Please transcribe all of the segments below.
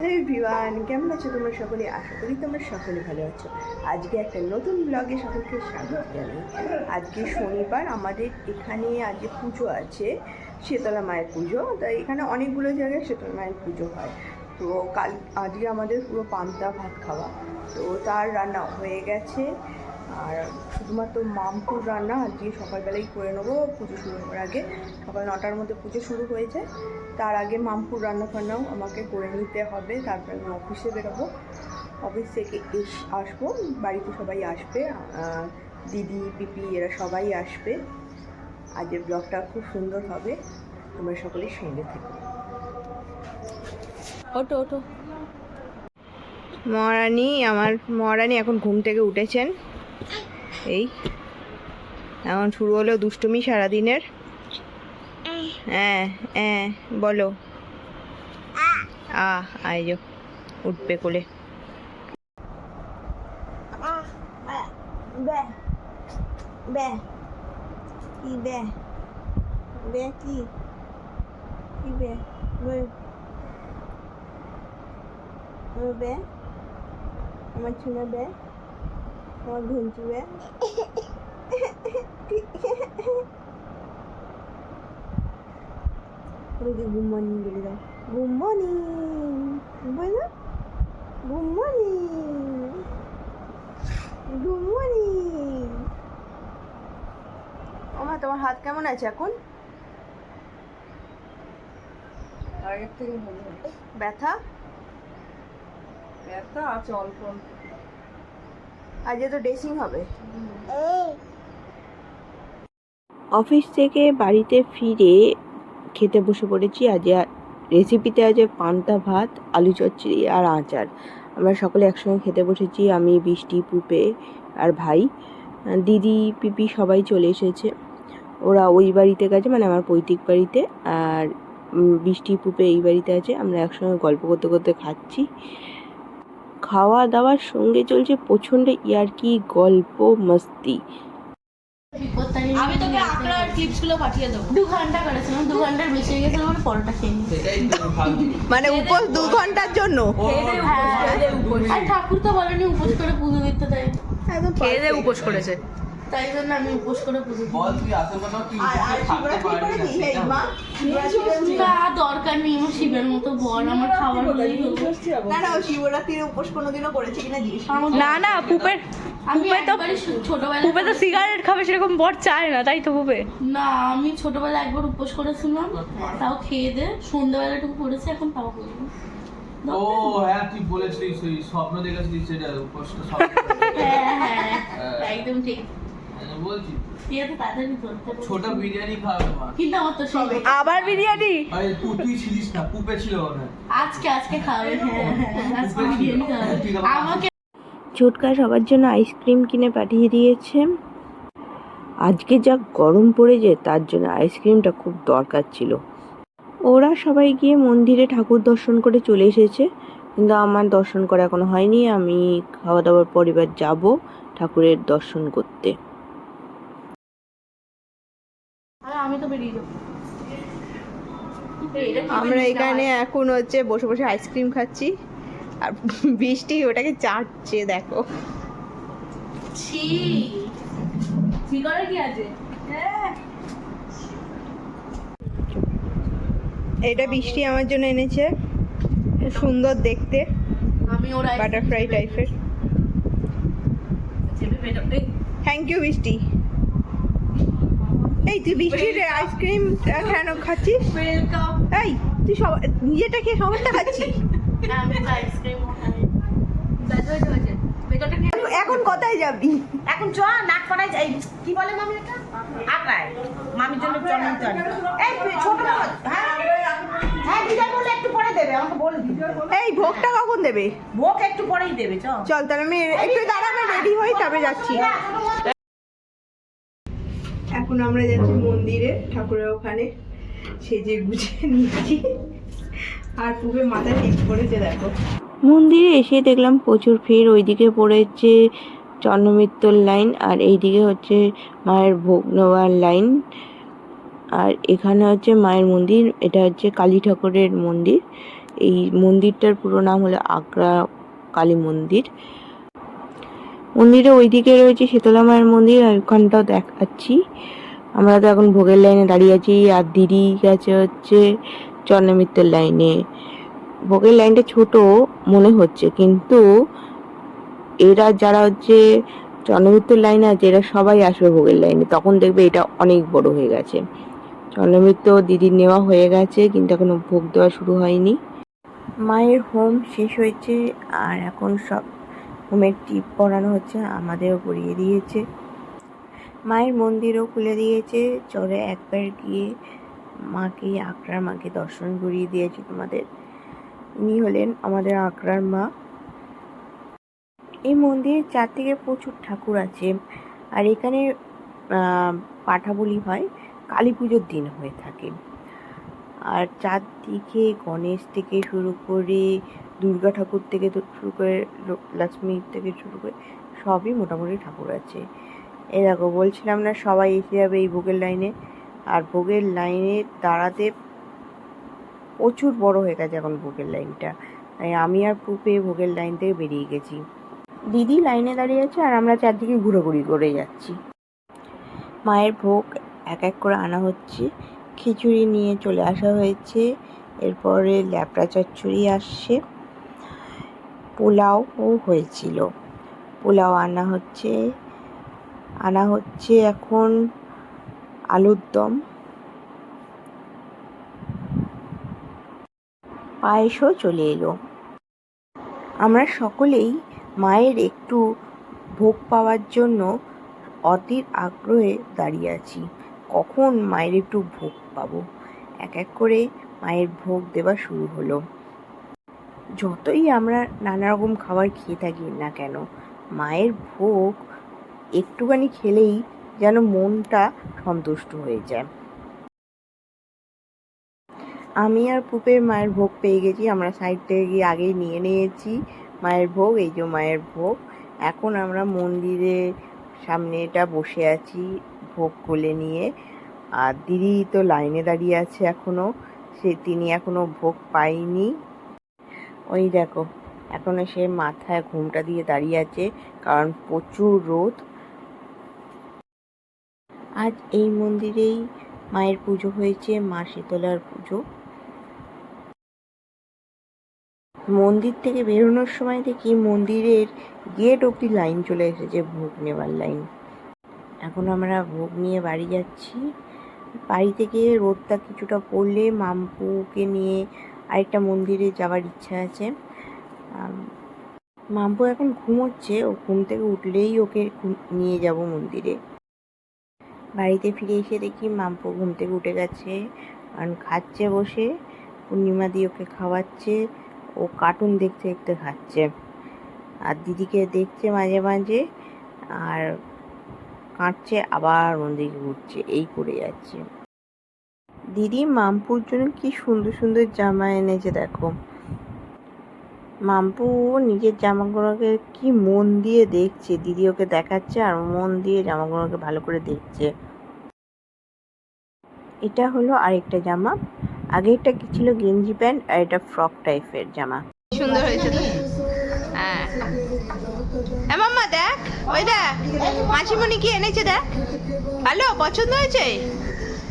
Everyone, কেমন আছো তোমরা সকলে? আশা করি তোমরা সকলে ভালো আছো। আজকে একটা নতুন ব্লগে সকলকে স্বাগত জানাই। আজকে শনিবার, আমাদের এখানে আজকে পুজো আছে, শীতলা মায়ের পুজো। তাই এখানে অনেকগুলো জায়গায় শীতলা মায়ের পুজো হয়। তো কাল, আজকে আমাদের পুরো পান্তা ভাত খাওয়া। তো তার রান্না হয়ে গেছে। আর শুধুমাত্র মামপুর রান্না আজকে সকালবেলাই করে নেব পুজো শুরু হওয়ার আগে। সকাল নটার মধ্যে পুজো শুরু হয়ে যায় তার আগে মামপুর রান্না ফান্নাও আমাকে করে নিতে হবে। তারপরে আমি অফিসে বেরোবো। অফিস থেকে এস আসব। বাড়িতে সবাই আসবে। দিদি পিপি এরা সবাই আসবে। আজকের ব্লগটা খুব সুন্দর হবে। তোমরা সকলেই সঙ্গে থেকো। ওটো ওটো মহারানী আমার মহারানী এখন ঘুম থেকে উঠেছেন। এই, এখন শুরু হলো দুষ্টুমি সারাদিনের। হ্যাঁ হ্যাঁ বলো। আ আইজো উঠবে কোলে। আমার ছুনে বে। আমার ঘুমচু বে ওকে গুড মর্নিং বলে দাও। Good morning. বলো গুড মর্নিং। Good morning. আমার তোমার হাত কেমন আছে এখন? আগের থেকে ব্যথা? ব্যথা আছে অল্প অল্প। আজ তো ড্রেসিং হবে। অফিস থেকে বাড়িতে ফিরে খেতে বসে পড়েছি। আজ রেসিপিতে আছে পান্তা ভাত, আলু চচ্চড়ি আর আচার। আমরা সকলে একসঙ্গে খেতে বসেছি, আমি, বৃষ্টি, পুপে আর ভাই। দিদি, পিপি সবাই চলে এসেছে। ওরা ওই বাড়িতে গেছে মানে আমার পৈতৃক বাড়িতে। আর বৃষ্টি, পুপে এই বাড়িতে আছে। আমরা একসঙ্গে গল্প করতে করতে খাচ্ছি। খাওয়া দাওয়ার সঙ্গে চলছে প্রচণ্ড ইয়ার্কি গল্প মস্তি। আমি তোকে আঁকড়ার ক্লিপস পাঠিয়ে দেবো। দু ঘণ্টা করেছিলাম দু ঘণ্টার বেশি হয়ে গেছিল মানে পরোটা খেয়ে মানে উপোস দু ঘণ্টার জন্য? আর ঠাকুর তো বলেনি উপোস করে পুজো দিতে তাই। খেয়ে উপোস করেছে। তাই জন্য আমি উপোস করে পুজো বল তুই আশেপাশে কি আর আর থাকতে শিবরাত্রি পারবি করে না দিই সেটা মা শিবরাত্রি না দরকার নেই আমার শিবের মতো বল আমার খাবার না না শিবরাত্রির উপোস কোনোদিনও করেছে কিনা জিজ্ঞেস না না পুপের পুপে তো পুপে তো সিগারেট খাবে সেরকম বর চায় না তাই তো পুপে। না আমি ছোটবেলায় একবার উপোস করেছিলাম তাও খেয়ে দে সন্ধ্যাবেলাটুকু করেছি এখন তাও করব ও হ্যাঁ তুই বলেছিলিস স্বপ্ন দেখেছিলিস সেটা উপোসটা স্বপ্ন হ্যাঁ হ্যাঁ। একদম ঠিক। ছোট বিরিয়ানি খাওয়াবে মা। কিন্তু আমার তো সবে আবার বিরিয়ানি? আরে তুই ছিলিস না পুপে ছিল আজকে আজকে খাবে হ্যাঁ হ্যাঁ আজকে বিরিয়ানি খাবে। আমাকে ছোটকা সবার জন্য আইসক্রিম কিনে পাঠিয়ে দিয়েছে। আজকে যা গরম পড়েছে তার জন্য আইসক্রিমটা খুব দরকার ছিল। ওরা সবাই গিয়ে মন্দিরে ঠাকুর দর্শন করে চলে এসেছে। কিন্তু আমার দর্শন করা এখনও হয়নি। আমি খাওয়া দাওয়ার পরিবার যাব ঠাকুরের দর্শন করতে আরে আমি তো বেরিয়ে যাব এই, এটা কি আমরা এখানে এখন হচ্ছে বসে বসে আইসক্রিম খাচ্ছি। আর বৃষ্টি ওটাকে চাটছে দেখো। আছে? এটা বৃষ্টি আমার জন্য এনেছে। সুন্দর দেখতে। আমি ওর বাটারফ্লাই টাইপের থ্যাংক ইউ বৃষ্টি। এই তুই বৃষ্টির আইসক্রিম কেন খাচ্ছিস? ওয়েলকাম এই তুই সব নিজেটা খেয়ে সবারটা খাচ্ছিস। আমি এখন কোথায় যাবি? এখন চ নাক করাই যাই কি বলে মামি এটা? আটরায় মামির জন্য চ নিতে। এই ছোট হ্যাঁ? হ্যাঁ দিদার বলে একটু পরে দেবে আমাকে বলে এই ভোগটা কখন দেবে? ভোগ একটু পরেই দেবে চ। চল তাহলে আমি একটু দাঁড়াবে রেডি হই তবে যাচ্ছি। এখন আমরা যাচ্ছি মন্দিরে ঠাকুরের ওখানে। সেজে আর মাথায় টিপ করেছে দেখো। মন্দিরে এসে দেখলাম প্রচুর ভিড়, ওইদিকে পড়েছে চন্দ্রমিত্তর লাইন আর এইদিকে হচ্ছে মায়ের ভোগ নেওয়ার লাইন। আর এখানে হচ্ছে মায়ের মন্দির, এটা হচ্ছে কালী ঠাকুরের মন্দির। এই মন্দিরটার পুরো নাম হলো আগ্রা কালী মন্দির। মন্দিরে ওইদিকে রয়েছে শীতলা মায়ের মন্দির, আর ওখানটাও দেখাচ্ছি। আমরা তো এখন ভোগের লাইনে দাঁড়িয়ে আছি, আর দিদি গেছে হচ্ছে চন্দ্রমিত্রের লাইনে। ভোগের লাইনটা ছোট মনে হচ্ছে, কিন্তু এরা যারা হচ্ছে চন্দ্রমিত্রের লাইনে আছে, এরা সবাই আসবে ভোগের লাইনে। তখন দেখবে এটা অনেক বড় হয়ে গেছে। চন্দ্রমিত্র দিদির নেওয়া হয়ে গেছে, কিন্তু এখনও ভোগ দেওয়া শুরু হয়নি। মায়ের হোম শেষ হয়েছে, আর এখন সব হোমের টিপ পরানো হচ্ছে, আমাদেরও পরিয়ে দিয়েছে। মায়ের মন্দিরও খুলে দিয়েছে। চলে একবার গিয়ে মাকে আকরার মাকে দর্শন করিয়ে দিয়েছি তোমাদের। ইনি হলেন আমাদের আকরার মা। এই মন্দিরের চারদিকে প্রচুর ঠাকুর আছে। আর এখানে আহ, পাঠা বলি হয় কালী পুজোর দিন হয়ে থাকে। আর চারদিকে গণেশ থেকে শুরু করে দুর্গা ঠাকুর থেকে শুরু করে লক্ষ্মী থেকে শুরু করে সবই মোটামুটি ঠাকুর আছে। এই দেখো, বলছিলাম না সবাই এসে যাবে এই ভোগের লাইনে আর ভোগের লাইনে দাঁড়াতে প্রচুর বড় হয়ে গেছে এখন ভোগের লাইনটা তাই আমি আর পুপে ভোগের লাইন থেকে বেরিয়ে গেছি। দিদি লাইনে দাঁড়িয়ে আছে আর আমরা চারদিকে ঘুরোঘুরি করে যাচ্ছি। মায়ের ভোগ এক এক করে আনা হচ্ছে। খিচুড়ি নিয়ে চলে আসা হয়েছে। এরপরে ল্যাপড়া চচ্চড়ি আসছে। পোলাও হয়েছিল। পোলাও আনা হচ্ছে। আনা হচ্ছে এখন আলুর দম। পায়েসও চলে এলো। আমরা সকলেই মায়ের একটু ভোগ পাওয়ার জন্য অধীর আগ্রহে দাঁড়িয়ে আছি। কখন মায়ের একটু ভোগ পাবো? এক এক করে মায়ের ভোগ দেওয়া শুরু হলো। যতই আমরা নানা রকম খাবার খেয়ে থাকি না কেন, মায়ের ভোগ একটুখানি খেলেই যেন মনটা সন্তুষ্ট হয়ে যায়। আমি আর পুপের মায়ের ভোগ পেয়ে গেছি। আমরা সাইড থেকে গিয়ে আগেই নিয়ে নিয়েছি মায়ের ভোগ, এই যে মায়ের ভোগ। এখন আমরা মন্দিরে সামনে এটা বসে আছি ভোগ কোলে নিয়ে। আর দিদি তো লাইনে দাঁড়িয়ে আছে এখনও সে, তিনি এখনও ভোগ পায়নি। ওই দেখো, এখনও সে মাথায় ঘুমটা দিয়ে দাঁড়িয়ে আছে। কারণ প্রচুর রোদ। আজ এই মন্দিরেই মায়ের পুজো হয়েছে, মা শীতলার পুজো। মন্দির থেকে বেরোনোর সময় দেখি মন্দিরের গেট অবধি লাইন চলে এসেছে, ভোগ নেওয়ার লাইন এখন আমরা ভোগ নিয়ে বাড়ি যাচ্ছি। বাড়ি থেকে রোদটা কিছুটা পড়লে মাম্পুকে নিয়ে আরেকটা মন্দিরে যাওয়ার ইচ্ছা আছে। মাম্পু এখন ঘুমোচ্ছে, ও ঘুম থেকে উঠলেই ওকে নিয়ে যাব মন্দিরে। বাড়িতে ফিরে এসে দেখি মাম্পু ঘুম থেকে উঠে গেছে। কারণ খাচ্ছে বসে, পূর্ণিমা দিয়ে ওকে খাওয়াচ্ছে, ও কার্টুন দেখতে দেখতে খাচ্ছে। আর দিদিকে দেখছে মাঝে মাঝে, আর কাঁদছে, আবার মন্দিরে ঘুরছে, এই করে যাচ্ছে। দিদি, মামপুর জন্য কি সুন্দর সুন্দর জামা এনেছে দেখো। মাম্পু নিজের জামাগুলোকে কি মন দিয়ে দেখছে? দিদি ওকে দেখাচ্ছে আর মন দিয়ে জামাগুলোকে ভালো করে দেখছে। এটা হলো আরেকটা জামা। আগে আগেরটা কি ছিল গেঞ্জি প্যান্ট আর এটা ফ্রক টাইপের জামা। সুন্দর হয়েছে তো? হ্যাঁ। মাম্মা দেখ। ওই দেখ। মাছিমণি কি এনেছে দেখ। ভালো? পছন্দ হয়েছে?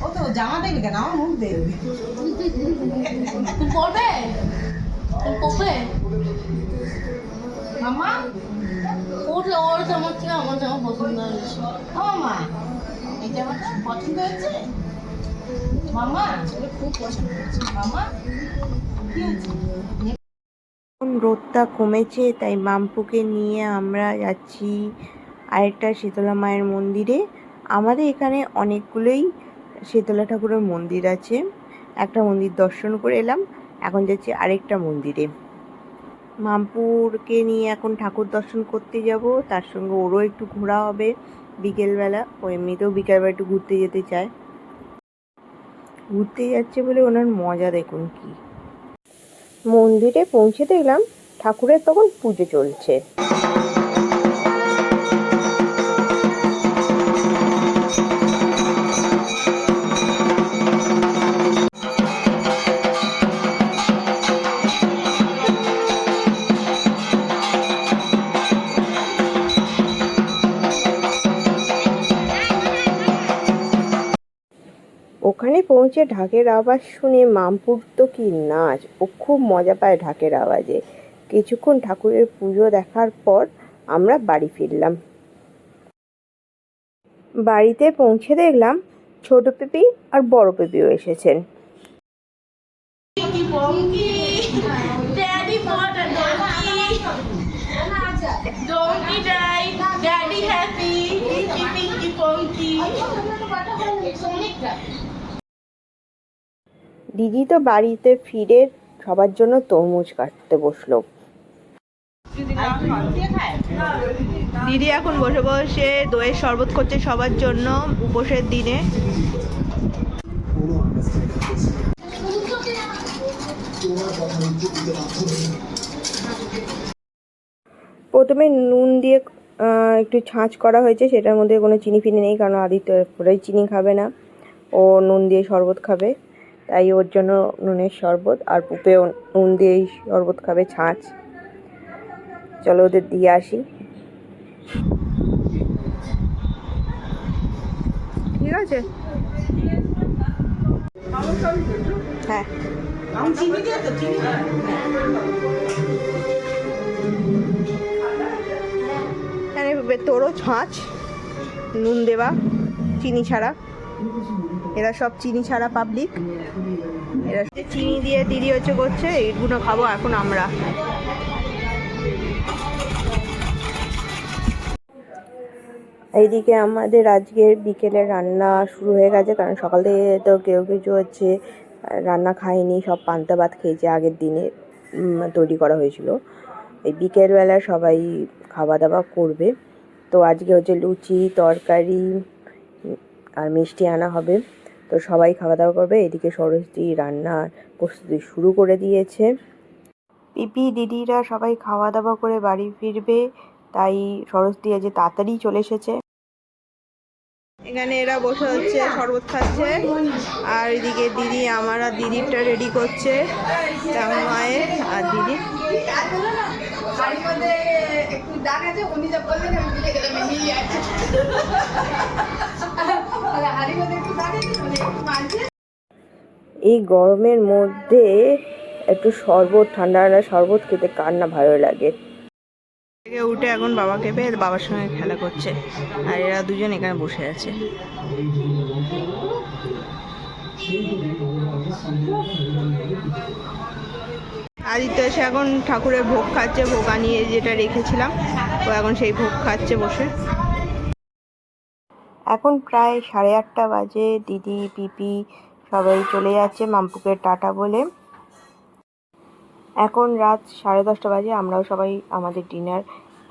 ও তো জামা দেয়নি কেন? আমার মুখ দেখবে। তুই পড়বে এখন রোদটা কমেছে, তাই মাম্পুকে নিয়ে আমরা যাচ্ছি আরেকটা শীতলা মায়ের মন্দিরে। আমাদের এখানে অনেকগুলোই শীতলা ঠাকুরের মন্দির আছে। একটা মন্দির দর্শন করে এলাম। এখন যাচ্ছি আরেকটা মন্দিরে। মামপুরকে নিয়ে এখন ঠাকুর দর্শন করতে যাব, তার সঙ্গে ওরও একটু ঘোরা হবে বিকেলবেলা, ও এমনিতেও বিকেলবেলা একটু ঘুরতে যেতে চায়। ঘুরতে যাচ্ছে বলে ওনার মজা দেখুন কি। মন্দিরে পৌঁছে দেখলাম ঠাকুরের তখন পুজো চলছে। পৌঁছে ঢাকের আওয়াজ শুনে মামপুর তো কি নাচ ও খুব মজা পায় ঢাকের আওয়াজে। কিছুক্ষণ ঠাকুরের পুজো দেখার পর আমরা বাড়ি ফিরলাম। বাড়িতে পৌঁছে দেখলাম ছোট পেপি আর বড় পেপিও এসেছেন। Daddy happy. দিদি তো বাড়িতে ফিরে সবার জন্য তরমুজ কাটতে বসল। দিদি এখন বসে বসে দইয়ের শরবত করছে সবার জন্য উপোসের দিনে। প্রথমে নুন দিয়ে একটু ছাঁচ করা হয়েছে সেটার মধ্যে কোনো চিনি ফিনি নেই কারণ আদিত্য পুরোই চিনি খাবে না। ও নুন দিয়ে শরবত খাবে। তাই ওর জন্য নুনের শরবত আর পুপেও নুন দিয়েই শরবত খাবে ছাঁচ। চলো ওদের দিয়ে আসি। ঠিক আছে? হ্যাঁ। বে- তোরও ছাঁচ। নুন দেওয়া চিনি ছাড়া। এরা সব চিনি ছাড়া পাবলিক এরা চিনি দিয়ে দিদি হচ্ছে করছে এইগুলো খাব এখন আমরা। এইদিকে আমাদের আজকের বিকেলে রান্না শুরু হয়ে গেছে, কারণ সকাল থেকে তো কেউ কিছু হচ্ছে, রান্না খায়নি সব পান্তা ভাত খেয়েছে আগের দিনে তৈরি করা হয়েছিল। এই বিকেলবেলা সবাই খাওয়া দাওয়া করবে। তো আজকে হচ্ছে লুচি, তরকারি আর মিষ্টি আনা হবে। তো সবাই খাওয়া দাওয়া করবে। এদিকে সরস্বতী রান্নার প্রস্তুতি শুরু করে দিয়েছে। পিপি দিদিরা সবাই খাওয়া দাওয়া করে বাড়ি ফিরবে, তাই সরস্বতী আজ তাড়াতাড়ি চলে এসেছে। এখানে এরা বসে হচ্ছে, শরবত খাচ্ছে। আর এদিকে দিদি, আমার আর দিদিরটা রেডি করছে মায়ের আর দিদি। এই গরমের মধ্যে একটু শরবত, ঠান্ডা ঠান্ডা শরবত খেতে কার না ভালো লাগে? উঠে এখন বাবাকে পেয়ে বাবার সঙ্গে খেলা করছে। আর এরা দুজন এখানে বসে আছে। আদিত্য এসে এখন ঠাকুরের ভোগ খাচ্ছে, ভোগ আনিয়ে যেটা রেখেছিলাম, ও এখন সেই ভোগ খাচ্ছে বসে। এখন প্রায় সাড়ে আটটা বাজে, দিদি, পিপি সবাই চলে যাচ্ছে মাম্পুকে টাটা বলে। এখন রাত সাড়ে দশটা বাজে, আমরাও সবাই আমাদের ডিনার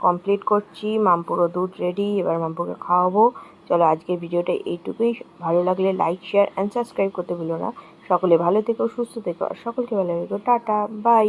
কমপ্লিট করছি মামপুরও দুধ রেডি এবার মামপুকে খাওয়াবো। চলো আজকের ভিডিওটা এইটুকুই, ভালো লাগলে লাইক শেয়ার অ্যান্ড সাবস্ক্রাইব করতে ভুলো না। সকলে ভালো থেকো, সুস্থ থেকো, আর সকলকে ভালো থেকো, টাটা বাই